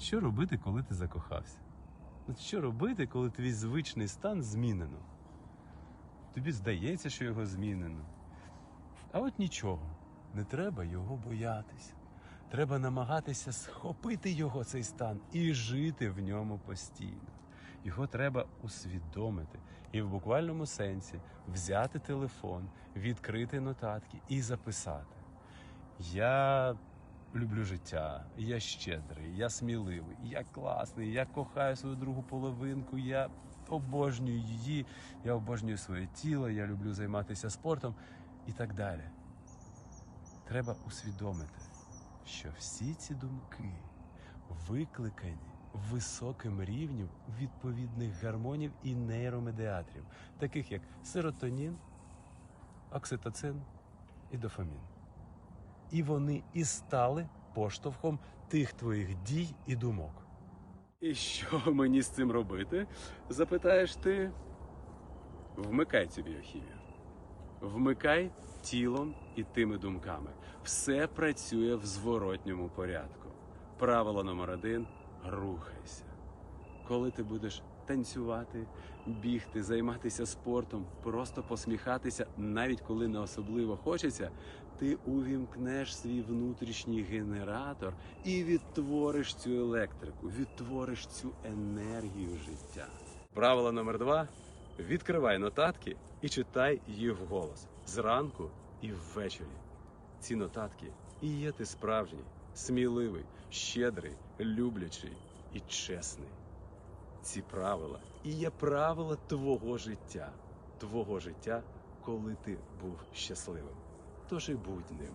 Що робити, коли ти закохався? От що робити, коли твій звичний стан змінено? Тобі здається, що його змінено. А от нічого, не треба його боятися. Треба намагатися схопити його цей стан і жити в ньому постійно. Його треба усвідомити і в буквальному сенсі взяти телефон, відкрити нотатки і записати. Я люблю життя, я щедрий, я сміливий, я класний, я кохаю свою другу половинку, я обожнюю її, я обожнюю своє тіло, я люблю займатися спортом і так далі. Треба усвідомити, що всі ці думки викликані високим рівнем відповідних гормонів і нейромедіаторів, таких як серотонін, окситоцин і дофамін. І вони і стали поштовхом тих твоїх дій і думок. І що мені з цим робити? Запитаєш ти. Вмикай цю біохімію. Вмикай тілом і тими думками. Все працює в зворотньому порядку. Правило номер один рухайся. Коли ти будеш танцювати, бігти, займатися спортом, просто посміхатися, навіть коли не особливо хочеться, ти увімкнеш свій внутрішній генератор і відтвориш цю електрику, відтвориш цю енергію життя. Правило номер два відкривай нотатки і читай їх вголос зранку і ввечері. Ці нотатки і є ти справжній, сміливий, щедрий, люблячий і чесний. Ці правила і є правила твого життя, твого життя, коли ти був щасливим. Тож і будь ним.